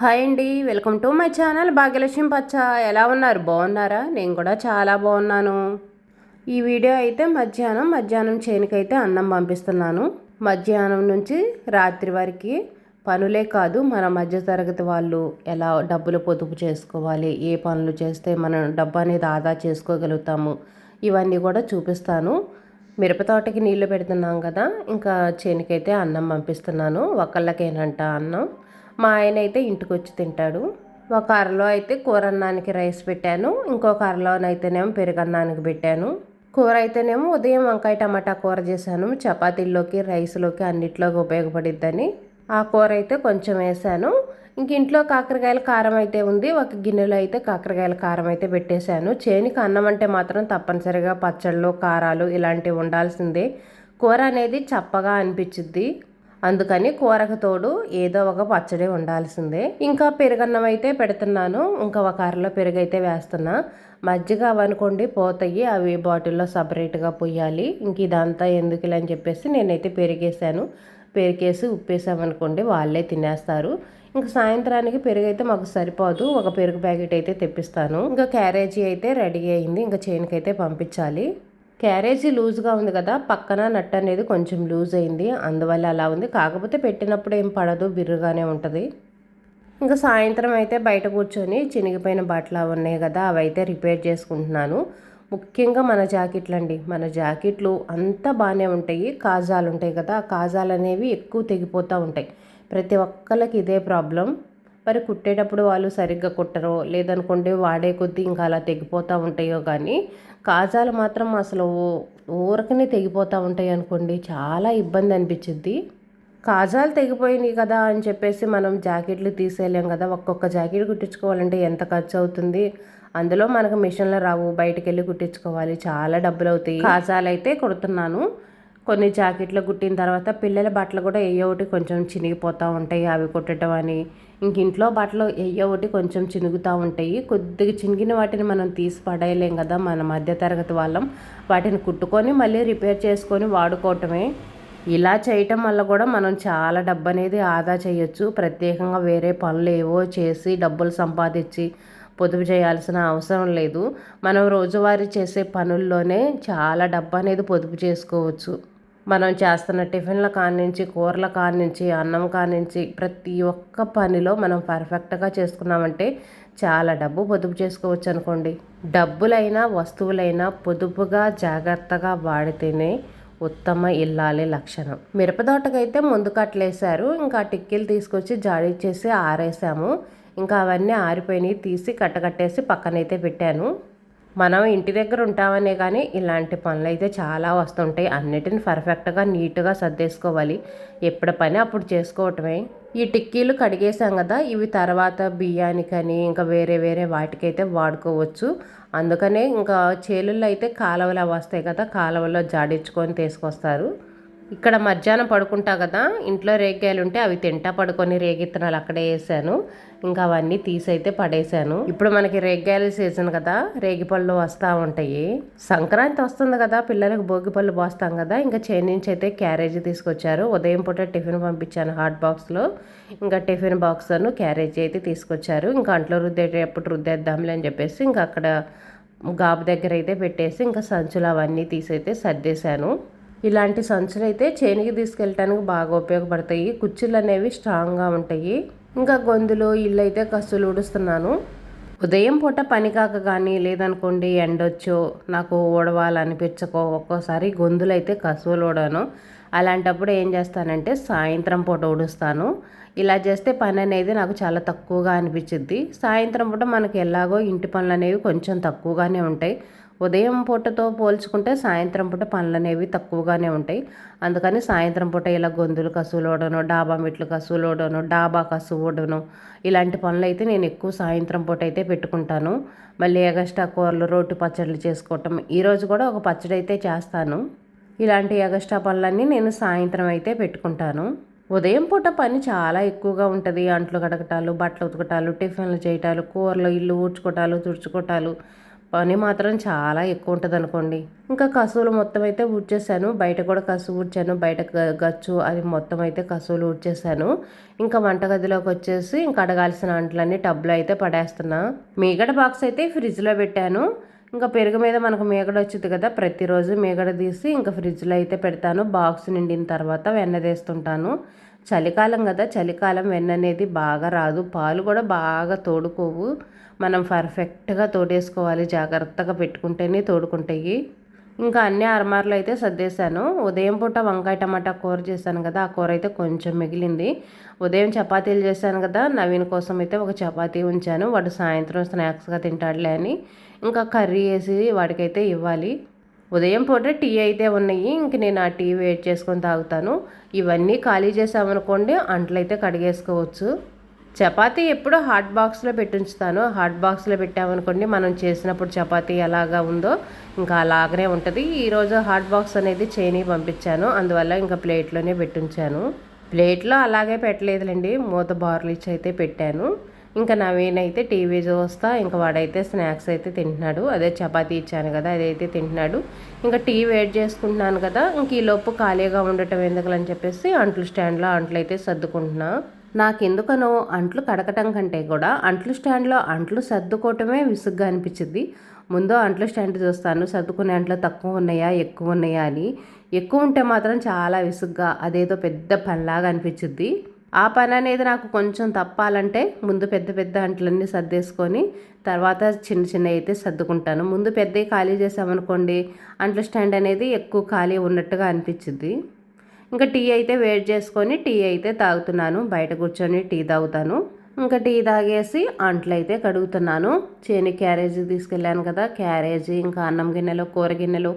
Hi అండి. Welcome to my channel Bhagyalakshmi పచ్చ. ఎలా ఉన్నారు? బాగున్నారా? నేను కూడా చాలా బాగున్నాను. ఈ వీడియో అయితే మధ్యాహ్నం మధ్యాహ్నం చేనుకైతే అన్నం పంపిస్తున్నాను. మధ్యాహ్నం నుంచి రాత్రి వరకు పనులే కాదు మన మధ్యతరగతి వాళ్ళు ఎలా డబ్బులు పొదుపు చేసుకోవాలి ఏ పనులు చేస్తే మనం డబ్బు అనేది ఆదా చేసుకోగలుగుతాము ఇవన్నీ కూడా చూపిస్తాను. మిరప తోటకి నీళ్ళు పెడుతున్నాం కదా ఇంకా చేనుకైతే అన్నం పంపిస్తున్నాను. ఒకళ్ళకేనంట అన్నం. మా ఆయన అయితే ఇంటికి వచ్చి తింటాడు. ఒక అరలో అయితే కూర అన్నానికి రైస్ పెట్టాను. ఇంకొక అరలోనైతేనేమో పెరుగన్నానికి పెట్టాను. కూర అయితేనేమో ఉదయం వంకాయ టమాటా కూర చేశాను. చపాతీల్లోకి రైస్లోకి అన్నిట్లోకి ఉపయోగపడిద్దని ఆ కూర అయితే కొంచెం వేసాను ఇంక ఇంట్లో కాకరకాయల కారం అయితే ఉంది. ఒక గిన్నెలో అయితే కాకరకాయల కారం అయితే పెట్టేశాను. చేనికి అన్నం అంటే మాత్రం తప్పనిసరిగా పచ్చళ్ళు కారాలు ఇలాంటివి ఉండాల్సిందే. కూర అనేది చప్పగా అనిపించుద్ది. అందుకని కూరకు తోడు ఏదో ఒక పచ్చడి ఉండాల్సిందే. ఇంకా పెరుగన్నం అయితే పెడుతున్నాను. ఇంకా ఒక అరలో పెరుగు అయితే వేస్తున్నా. మజ్జిగ అవనుకోండి పోతాయి. అవి బాటిల్లో సపరేట్గా పోయాలి ఇంక ఇదంతా ఎందుకులే అని చెప్పేసి నేనైతే పెరిగేసాను పెరిగేసి ఉప్పేసామనుకోండి వాళ్ళే తినేస్తారు. ఇంకా సాయంత్రానికి పెరుగు అయితే మాకు సరిపోదు. ఒక పెరుగు ప్యాకెట్ అయితే తెప్పిస్తాను. ఇంకా క్యారేజీ అయితే రెడీ అయింది. ఇంకా చేనుకైతే పంపించాలి. క్యారేజీ లూజ్గా ఉంది కదా పక్కన నట్ అనేది కొంచెం లూజ్ అయింది. అందువల్ల అలా ఉంది. కాకపోతే పెట్టినప్పుడు ఏం పడదు బిర్రుగానే ఉంటుంది. ఇంకా సాయంత్రం అయితే బయట కూర్చొని చినిగిపోయిన బట్టలు అవి ఉన్నాయి కదా అవి అయితే రిపేర్ చేసుకుంటున్నాను. ముఖ్యంగా మన జాకెట్లు అండి మన జాకెట్లు అంతా బాగానే ఉంటాయి. కాజాలు ఉంటాయి కదా ఆ కాజాలు అనేవి ఎక్కువ తెగిపోతూ ఉంటాయి. ప్రతి ఒక్కరికి ఇదే ప్రాబ్లం. మరి కుట్టేటప్పుడు వాళ్ళు సరిగ్గా కుట్టరో లేదనుకోండి వాడే కొద్దీ ఇంకా అలా తెగిపోతూ ఉంటాయో కానీ కాజాలు మాత్రం అసలు ఊరకనే తెగిపోతూ ఉంటాయి అనుకోండి. చాలా ఇబ్బంది అనిపించింది కాజాలు తెగిపోయినాయి కదా అని చెప్పేసి మనం జాకెట్లు తీసేయలేం కదా. ఒక్కొక్క జాకెట్ కుట్టించుకోవాలంటే ఎంత ఖర్చు అవుతుంది? అందులో మనకు మిషన్లు రావు. బయటకు వెళ్ళి కుట్టించుకోవాలి. చాలా డబ్బులు అవుతాయి కాజాలు అయితే కుడుతున్నాను. కొన్ని జాకెట్లు కుట్టిన తర్వాత పిల్లల బట్టలు కూడా ఏ ఒకటి కొంచెం చినిగిపోతూ ఉంటాయి. అవి కుట్టడం అని ఇంక ఇంట్లో బట్టలు ఏ ఒకటి కొంచెం చినుగుతూ ఉంటాయి. కొద్దిగా చినిగిన వాటిని మనం తీసి పడేయలేం కదా మన మధ్య తరగతి వాళ్ళం. వాటిని కుట్టుకొని మళ్ళీ రిపేర్ చేసుకొని వాడుకోవటమే. ఇలా చేయటం వల్ల కూడా మనం చాలా డబ్బు అనేది ఆదా చేయొచ్చు. ప్రత్యేకంగా వేరే పనులు ఏవో చేసి డబ్బులు సంపాదించి పొదుపు చేయాల్సిన అవసరం లేదు. మనం రోజువారీ చేసే పనుల్లోనే చాలా డబ్బు అనేది పొదుపు చేసుకోవచ్చు. మనం చేస్తున్న టిఫిన్ల కానించి కూరల కానించి అన్నం కానించి ప్రతి ఒక్క పనిలో మనం పర్ఫెక్ట్గా చేసుకున్నామంటే చాలా డబ్బు పొదుపు చేసుకోవచ్చు అనుకోండి. డబ్బులైనా వస్తువులైనా పొదుపుగా జాగ్రత్తగా వాడితేనే ఉత్తమ ఇల్లాలి లక్షణం. మిరపదోటకైతే ముందు కట్టలేసారు ఇంకా టిక్కీలు తీసుకొచ్చి జాడిచ్చేసి ఆరేసాము. ఇంకా అవన్నీ ఆరిపోయినాయి తీసి కట్టకట్టేసి పక్కనైతే పెట్టాను. మనం ఇంటి దగ్గర ఉంటామనే కానీ ఇలాంటి పనులు అయితే చాలా వస్తుంటాయి. అన్నిటిని పర్ఫెక్ట్గా నీట్గా సర్దేసుకోవాలి. ఎప్పుడు పని అప్పుడు చేసుకోవటమే. ఈ టిక్కీలు కడిగేసాం కదా ఇవి తర్వాత బియ్యానికని ఇంకా వేరే వేరే వాటికైతే వాడుకోవచ్చు. అందుకనే ఇంకా చేలుల్లో అయితే కాలువలు వస్తాయి కదా కాలువలో జాడించుకొని తీసుకొస్తారు. ఇక్కడ మధ్యాహ్నం పడుకుంటా కదా ఇంట్లో రేగ్గాయలు ఉంటే అవి తింటా పడుకొని రేగిత్తనాలు అక్కడే వేసాను. ఇంకా అవన్నీ తీసైతే పడేసాను. ఇప్పుడు మనకి రేగ్గాయల సీజన్ కదా రేగిపళ్ళు వస్తూ ఉంటాయి. సంక్రాంతి వస్తుంది కదా పిల్లలకు భోగి పళ్ళు పోస్తాం కదా ఇంకా చేను నుంచి అయితే క్యారేజీ తీసుకొచ్చారు. ఉదయం పూట టిఫిన్ పంపించాను హాట్ బాక్స్లో. ఇంకా టిఫిన్ బాక్స్ను క్యారేజీ అయితే తీసుకొచ్చారు. ఇంకా అంట్లో రుద్దేటప్పుడు రుద్దేద్దాంలే అని చెప్పేసి ఇంకా అక్కడ గాబు దగ్గర అయితే పెట్టేసి ఇంకా సంచులు అవన్నీ తీసైతే సర్దేశాను. ఇలాంటి సంచులు అయితే చేనికి తీసుకెళ్ళటానికి బాగా ఉపయోగపడతాయి. కుర్చీలు అనేవి స్ట్రాంగ్గా ఉంటాయి. ఇంకా గొంతులు ఇల్లు అయితే కసులు ఊడుస్తున్నాను. ఉదయం పూట పని కాక కానీ లేదనుకోండి ఎండొచ్చో నాకు ఓడవాలనిపించకో ఒక్కోసారి గొంతులు అయితే కసువులు ఓడాను అలాంటప్పుడు ఏం చేస్తానంటే సాయంత్రం పూట ఊడుస్తాను. ఇలా చేస్తే పని అనేది నాకు చాలా తక్కువగా అనిపించింది సాయంత్రం పూట మనకి ఎలాగో ఇంటి పనులు అనేవి కొంచెం తక్కువగానే ఉంటాయి. ఉదయం పూటతో పోల్చుకుంటే సాయంత్రం పూట పనులు అనేవి తక్కువగానే ఉంటాయి. అందుకని సాయంత్రం పూట ఇలా గొంతులు కసువులోడను డాబా మెట్లు కసువులోడను డాబా కసువుడను ఇలాంటి పనులు అయితే నేను ఎక్కువ సాయంత్రం పూట అయితే పెట్టుకుంటాను. మళ్ళీ ఎగస్టా కూరలు రోటి పచ్చళ్ళు చేసుకోవటం ఈరోజు కూడా ఒక పచ్చడి అయితే చేస్తాను. ఇలాంటి ఎగస్టా పనులన్నీ నేను సాయంత్రం అయితే పెట్టుకుంటాను. ఉదయం పూట పని చాలా ఎక్కువగా ఉంటుంది. అంట్లు కడగటాలు బట్టలు ఉతకటాలు టిఫిన్లు చేయటాలు కూరలు ఇల్లు ఊడ్చుకోవటాలు తుడుచుకోవటాలు పని మాత్రం చాలా ఎక్కువ ఉంటుంది అనుకోండి ఇంకా కసువులు మొత్తం అయితే ఊడ్చేసాను బయట కూడా కసువు ఊడ్చాను. బయట గచ్చు అది మొత్తం అయితే కసువులు ఊడ్చేసాను ఇంకా వంటగదిలోకి వచ్చేసి ఇంకా అడగాల్సిన అంట్లన్నీ టబ్లో అయితే పడేస్తున్నా. మీగడ బాక్స్ అయితే ఫ్రిడ్జ్లో పెట్టాను. ఇంకా పెరుగు మీద మనకు మేగడ వచ్చింది కదా ప్రతిరోజు మేగడ తీసి ఇంకా ఫ్రిడ్జ్లో అయితే పెడతాను. బాక్స్ నిండిన తర్వాత వెన్న తీస్తుంటాను. చలికాలం కదా చలికాలం వెన్న అనేది బాగా రాదు. పాలు కూడా బాగా తోడుకోవు. మనం పర్ఫెక్ట్గా తోడేసుకోవాలి జాగ్రత్తగా పెట్టుకుంటేనే తోడుకుంటాయి. ఇంకా అన్ని అరమార్లు అయితే సర్దేశాను. ఉదయం పూట వంకాయ టమాటా కూర చేశాను కదా ఆ కూర అయితే కొంచెం మిగిలింది. ఉదయం చపాతీలు చేశాను కదా నవీన్ కోసం అయితే ఒక చపాతీ ఉంచాను. వాడు సాయంత్రం స్నాక్స్గా తింటాడులే అని. ఇంకా కర్రీ వేసి వాడికైతే ఇవ్వాలి. ఉదయం పూట టీ అయితే ఉన్నాయి. ఇంక నేను ఆ టీ వెయిట్ చేసుకొని తాగుతాను. ఇవన్నీ ఖాళీ చేసామనుకోండి అంట్లు అయితే కడిగేసుకోవచ్చు. చపాతీ ఎప్పుడు హాట్ బాక్స్లో పెట్టించుతాను. హాట్ బాక్స్లో పెట్టామనుకోండి మనం చేసినప్పుడు చపాతీ ఎలాగా ఉందో ఇంకా అలాగనే ఉంటుంది. ఈరోజు హాట్ బాక్స్ అనేది చేయని పంపించాను. అందువల్ల ఇంకా ప్లేట్లోనే పెట్టించాను. ప్లేట్లో అలాగే పెట్టలేదులేండి. మూత బార్లిచ్ అయితే పెట్టాను. ఇంకా నవీనైతే టీవీ చూస్తా ఇంకా వాడైతే స్నాక్స్ అయితే తింటున్నాడు. అదే చపాతీ ఇచ్చాను కదా అదైతే తింటున్నాడు. ఇంకా టీ వెయిట్ చేసుకుంటున్నాను కదా ఇంక ఈ లోపు ఖాళీగా ఉండటం ఎందుకని చెప్పేసి అంట్లు స్టాండ్లో అంట్లు అయితే సర్దుకుంటున్నా. నాకెందుకనో అంట్లు కడకటం కంటే కూడా అంట్లు స్టాండ్లో అంట్లు సర్దుకోవటమే విసుగ్గా అనిపించింది. ముందు అంట్లు స్టాండ్ చూస్తాను సర్దుకునే అంట్లో తక్కువ ఉన్నాయా ఎక్కువ ఉన్నాయా అని. ఎక్కువ ఉంటే మాత్రం చాలా విసుగ్గా అదేదో పెద్ద పనిలాగా అనిపించింది. ఆ పని అనేది నాకు కొంచెం తప్పాలంటే ముందు పెద్ద పెద్ద అంట్లన్నీ సర్దేసుకొని తర్వాత చిన్న చిన్న అయితే సర్దుకుంటాను. ముందు పెద్దవి ఖాళీ చేసామనుకోండి అంట్ల స్టాండ్ అనేది ఎక్కువ ఖాళీ ఉన్నట్టుగా అనిపించింది ఇంకా టీ అయితే వేడి చేసుకొని టీ అయితే తాగుతున్నాను. బయట కూర్చొని టీ తాగుతాను. ఇంకా టీ తాగేసి అంట్లయితే కడుగుతున్నాను. చేని క్యారేజీ తీసుకెళ్ళాను కదా క్యారేజీ ఇంకా అన్నం గిన్నెలు కూర గిన్నెలు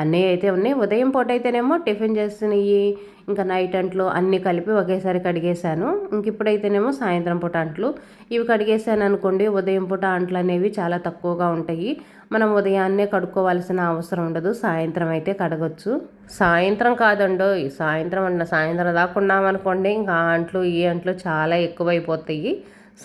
అన్నీ అయితే ఉన్నాయి. ఉదయం పూట అయితేనేమో టిఫిన్ చేసినవి ఇంకా నైట్ అంట్లు అన్నీ కలిపి ఒకేసారి కడిగేశాను. ఇంక ఇప్పుడైతేనేమో సాయంత్రం పూట అంట్లు. ఇవి కడిగేసాను అనుకోండి ఉదయం పూట అంట్లు అనేవి చాలా తక్కువగా ఉంటాయి. మనం ఉదయాన్నే కడుక్కోవాల్సిన అవసరం ఉండదు. సాయంత్రం అయితే కడగొచ్చు. సాయంత్రం కాదండో ఈ సాయంత్రం అన్న సాయంత్రం దాకా ఉన్నామనుకోండి ఇంకా ఆ అంట్లు ఈ అంట్లు చాలా ఎక్కువైపోతాయి.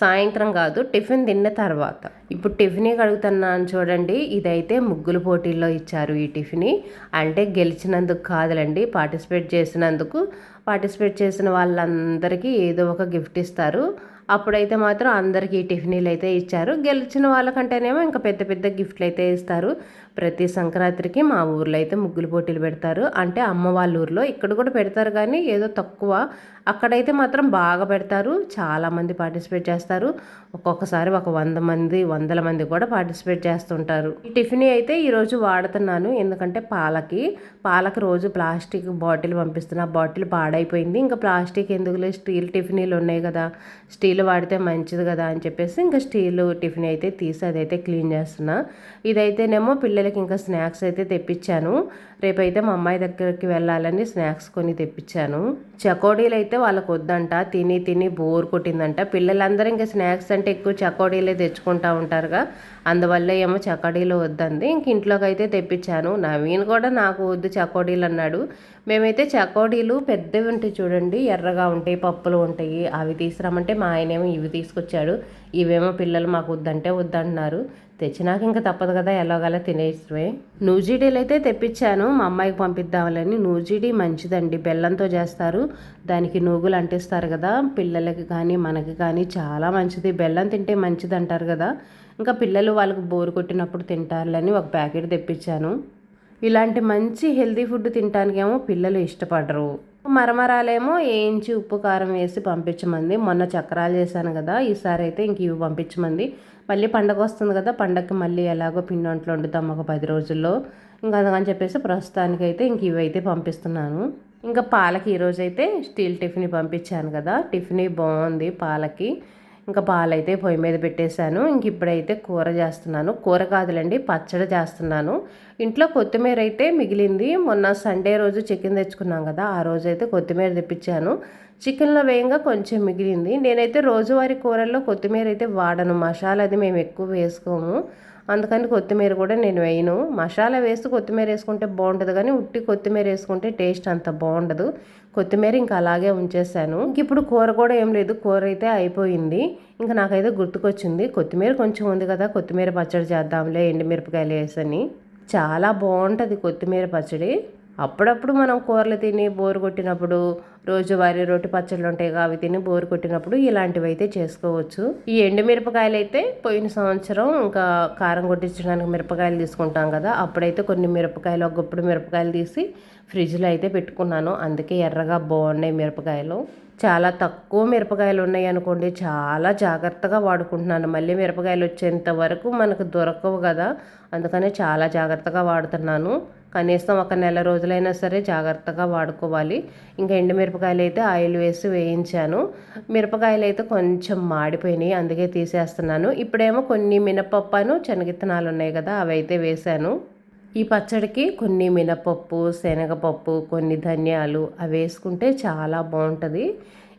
సాయంత్రం కాదు టిఫిన్ తిన్న తర్వాత. ఇప్పుడు టిఫిన్ కడుగుతున్నాను చూడండి ఇదైతే ముగ్గులు పోటీల్లో ఇచ్చారు ఈ టిఫిన్. అంటే గెలిచినందుకు కాదులండి పార్టిసిపేట్ చేసినందుకు. పార్టిసిపేట్ చేసిన వాళ్ళందరికీ ఏదో ఒక గిఫ్ట్ ఇస్తారు. అప్పుడైతే మాత్రం అందరికీ టిఫినీలు అయితే ఇచ్చారు. గెలిచిన వాళ్ళకంటేనేమో ఇంకా పెద్ద పెద్ద గిఫ్ట్లు అయితే ఇస్తారు. ప్రతి సంక్రాంతికి మా ఊర్లో అయితే ముగ్గులు పోటీలు పెడతారు. అంటే అమ్మ వాళ్ళ ఊర్లో ఇక్కడ కూడా పెడతారు కానీ ఏదో తక్కువ. అక్కడైతే మాత్రం బాగా పెడతారు. చాలామంది పార్టిసిపేట్ చేస్తారు. ఒక్కొక్కసారి ఒక వంద మంది వందల మంది కూడా పార్టిసిపేట్ చేస్తుంటారు. ఈ టిఫిన్ అయితే ఈరోజు వాడుతున్నాను. ఎందుకంటే పాలకి పాలకి రోజు ప్లాస్టిక్ బాటిల్ పంపిస్తున్నా. ఆ బాటిల్ పాడైపోయింది. ఇంకా ప్లాస్టిక్ ఎందుకులే స్టీల్ టిఫినీలు ఉన్నాయి కదా. స్టీల్ వాడితే మంచిది కదా అని చెప్పేసి ఇంకా స్టీల్ టిఫిన్ అయితే తీసి అదైతే క్లీన్ చేస్తున్నా. ఇదైతేనేమో పిల్లలకి ఇంకా స్నాక్స్ అయితే తెప్పించాను. రేపైతే మా అమ్మాయి దగ్గరికి వెళ్ళాలని స్నాక్స్ కొని తెప్పించాను. చకోడీలు అయితే వాళ్ళకు వద్దంట తిని తిని బోర్ కొట్టిందంట. పిల్లలందరూ ఇంకా స్నాక్స్ అంటే ఎక్కువ చకోడీలే తెచ్చుకుంటా ఉంటారుగా. అందువల్ల ఏమో చకోడీలు వద్దంది. ఇంక ఇంట్లోకి అయితే తెప్పించాను. నవీన్ కూడా నాకు వద్దు చకోడీలు అన్నాడు. మేమైతే చకోడీలు పెద్దవి ఉంటాయి చూడండి. ఎర్రగా ఉంటాయి పప్పులు ఉంటాయి. అవి తీసుకురామంటే మా ఆయనేమో ఇవి తీసుకొచ్చాడు. ఇవేమో పిల్లలు మాకు వద్దంటే వద్దంటున్నారు. తెచ్చినాక ఇంకా తప్పదు కదా ఎలాగలా తినేసే నూజిడీలు అయితే తెప్పించాను మా అమ్మాయికి పంపిద్దామని నూజిడీ మంచిదండి బెల్లంతో చేస్తారు. దానికి నూగులు అంటిస్తారు కదా పిల్లలకి కానీ మనకి కానీ చాలా మంచిది. బెల్లం తింటే మంచిది అంటారు కదా ఇంకా పిల్లలు వాళ్ళకి బోరు కొట్టినప్పుడు తింటారులని ఒక ప్యాకెట్ తెప్పించాను. ఇలాంటి మంచి హెల్తీ ఫుడ్ తినడానికేమో పిల్లలు ఇష్టపడరు. మరమరాలేమో వేయించి ఉప్పు కారం వేసి పంపించమంది. మొన్న చక్రాలు చేశాను కదా ఈసారి అయితే ఇంక ఇవి పంపించమంది. మళ్ళీ పండగ వస్తుంది కదా పండగకి మళ్ళీ ఎలాగో పిండి వంటలు వండుతాం ఒక పది రోజుల్లో. ఇంకా అందుకని చెప్పేసి ప్రస్తుతానికైతే ఇంక ఇవైతే పంపిస్తున్నాను. ఇంకా పాలకి ఈరోజైతే స్టీల్ టిఫిన్ పంపించాను కదా టిఫిన్ బాగుంది పాలకి. ఇంకా పాలైతే పొయ్యి మీద పెట్టేశాను. ఇంక ఇప్పుడైతే కూర చేస్తున్నాను. కూర కాదులండి పచ్చడి చేస్తున్నాను. ఇంట్లో కొత్తిమీర అయితే మిగిలింది. మొన్న సండే రోజు చికెన్ తెచ్చుకున్నాం కదా ఆ రోజు అయితే కొత్తిమీర తెప్పించాను. చికెన్లో వేయంగా కొంచెం మిగిలింది. నేనైతే రోజువారీ కూరల్లో కొత్తిమీర అయితే వాడను. మసాలా అది మేము ఎక్కువ వేసుకోము. అందుకని కొత్తిమీర కూడా నేను వేయను. మసాలా వేసి కొత్తిమీర వేసుకుంటే బాగుంటుంది కానీ ఉట్టి కొత్తిమీర వేసుకుంటే టేస్ట్ అంత బాగుండదు. కొత్తిమీర ఇంకా అలాగే ఉంచేసాను. ఇంక ఇప్పుడు కూర కూడా ఏం లేదు. కూర అయితే అయిపోయింది. ఇంకా నాకైతే గుర్తుకొచ్చింది. కొత్తిమీర కొంచెం ఉంది కదా కొత్తిమీర పచ్చడి చేద్దాంలే ఎండుమిరపకాయలు వేసని. చాలా బాగుంటుంది కొత్తిమీర పచ్చడి. అప్పుడప్పుడు మనం కూరలు తిని బోరు కొట్టినప్పుడు రోజువారీ రొట్టె పచ్చళ్ళు ఉంటాయి అవి తిని బోరు కొట్టినప్పుడు ఇలాంటివి అయితే చేసుకోవచ్చు. ఈ ఎండు మిరపకాయలు అయితే పోయిన సంవత్సరం ఇంకా కారం కొట్టించడానికి మిరపకాయలు తీసుకుంటాం కదా అప్పుడైతే కొన్ని మిరపకాయలు ఒక గుప్పుడు మిరపకాయలు తీసి ఫ్రిడ్జ్లో అయితే పెట్టుకున్నాను. అందుకే ఎర్రగా బాగున్నాయి మిరపకాయలు. చాలా తక్కువ మిరపకాయలు ఉన్నాయి అనుకోండి చాలా జాగ్రత్తగా వాడుకుంటున్నాను. మళ్ళీ మిరపకాయలు వచ్చేంత వరకు మనకు దొరకవు కదా అందుకనే చాలా జాగ్రత్తగా వాడుతున్నాను. కనీసం ఒక నెల రోజులైనా సరే జాగ్రత్తగా వాడుకోవాలి. ఇంకా ఎండుమిరపకాయలు అయితే ఆయిల్ వేసి వేయించాను. మిరపకాయలు అయితే కొంచెం మాడిపోయినాయి అందుకే తీసేస్తున్నాను. ఇప్పుడేమో కొన్ని మినపప్పను శనగిత్తనాలు ఉన్నాయి కదా అవి అయితే వేశాను. ఈ పచ్చడికి కొన్ని మినపప్పు శనగపప్పు కొన్ని ధనియాలు అవి వేసుకుంటే చాలా బాగుంటుంది.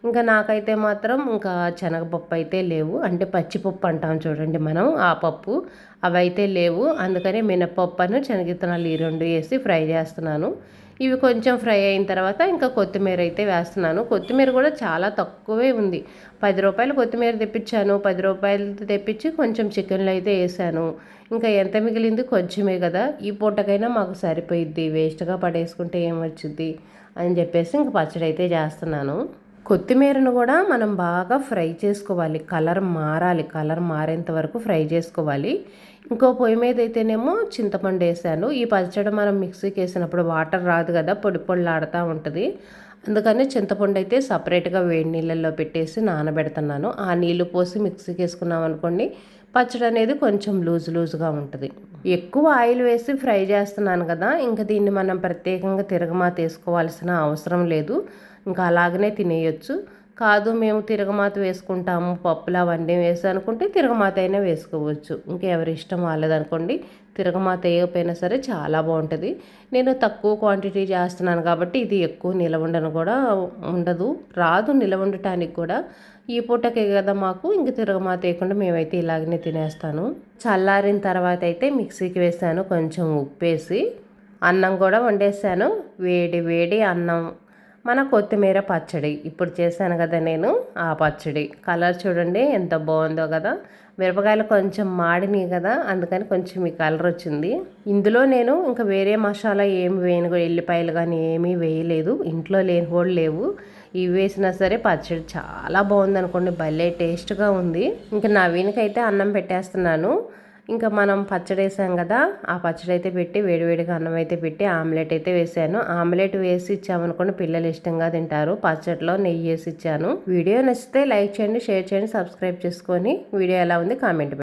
ఇంకా నాకైతే మాత్రం ఇంకా శనగపప్పు అయితే లేవు. అంటే పచ్చిపప్పు అంటాం చూడండి మనం ఆ పప్పు అవి అయితే లేవు మినపప్పు మినపప్పును శనగిత్తనాలు ఈ రెండు వేసి ఫ్రై చేస్తున్నాను. ఇవి కొంచెం ఫ్రై అయిన తర్వాత ఇంకా కొత్తిమీర అయితే వేస్తున్నాను. కొత్తిమీర కూడా చాలా తక్కువే ఉంది. పది రూపాయలు కొత్తిమీర తెప్పించాను. పది రూపాయలు తెప్పించి కొంచెం చికెన్లు అయితే వేసాను. ఇంకా ఎంత మిగిలింది కొంచెమే కదా. ఈ పూటకైనా మాకు సరిపోయిద్ది. వేస్ట్గా పడేసుకుంటే ఏం వచ్చింది అని చెప్పేసి ఇంక పచ్చడి అయితే చేస్తున్నాను. కొత్తిమీరను కూడా మనం బాగా ఫ్రై చేసుకోవాలి. కలర్ మారాలి. కలర్ మారేంత వరకు ఫ్రై చేసుకోవాలి. ఇంకో పొయ్యి మీద అయితేనేమో చింతపండు వేసాను. ఈ పచ్చడి మనం మిక్సీకి వేసినప్పుడు వాటర్ రాదు కదా పొడి పొళ్ళాడుతూ ఉంటుంది. అందుకని చింతపండు అయితే సపరేట్గా వేడి నీళ్ళల్లో పెట్టేసి నానబెడుతున్నాను. ఆ నీళ్ళు పోసి మిక్సీకి వేసుకున్నాం అనుకోండి పచ్చడి అనేది కొంచెం లూజ్ లూజ్గా ఉంటుంది. ఎక్కువ ఆయిల్ వేసి ఫ్రై చేస్తున్నాను కదా ఇంకా దీన్ని మనం ప్రత్యేకంగా తిరగమాత వేసుకోవాల్సిన అవసరం లేదు. ఇంకా అలాగనే తినేయచ్చు. కాదు మేము తిరగమాత వేసుకుంటాము పప్పులు అవన్నీ వేసి అనుకుంటే తిరగమాత అయినా వేసుకోవచ్చు. ఇంకా ఎవరి ఇష్టం వాళ్ళదనుకోండి తిరగమాత వేయకపోయినా సరే చాలా బాగుంటుంది. నేను తక్కువ క్వాంటిటీ చేస్తున్నాను కాబట్టి ఇది ఎక్కువ నిలవండను కూడా ఉండదు. రాదు నిలవండటానికి కూడా. ఈ పూటకే కదా మాకు ఇంక తిరగమాత వేయకుండా మేమైతే ఇలాగనే తినేస్తాను. చల్లారిన తర్వాత అయితే మిక్సీకి వేసాను కొంచెం ఉప్పేసి అన్నం కూడా వండేసాను. వేడి వేడి అన్నం మన కొత్తిమీర పచ్చడి. ఇప్పుడు చేశాను కదా నేను ఆ పచ్చడి. కలర్ చూడండి ఎంత బాగుందో కదా. మిరపకాయలు కొంచెం మాడినాయి కదా అందుకని కొంచెం ఈ కలర్ వచ్చింది. ఇందులో నేను ఇంకా వేరే మసాలా ఏమి వేయను ఎల్లిపాయలు కానీ ఏమీ వేయలేదు. ఇంట్లో లేని కూడా లేవు. ఇవి వేసినా సరే పచ్చడి చాలా బాగుంది అనుకోండి భలే టేస్ట్గా ఉంది. ఇంకా నవీన్కైతే అన్నం పెట్టేస్తున్నాను. ఇంకా మనం పచ్చడి వేసాం కదా ఆ పచ్చడి అయితే పెట్టి వేడివేడిగా అన్నం అయితే పెట్టి ఆమ్లెట్ అయితే వేసాను. ఆమ్లెట్ వేసి ఇచ్చామనుకోండి పిల్లలు ఇష్టంగా తింటారు. పచ్చడిలో నెయ్యి వేసి ఇచ్చాను. వీడియో నచ్చితే లైక్ చేయండి షేర్ చేయండి సబ్స్క్రైబ్ చేసుకొని. వీడియో ఎలా ఉంది కామెంట్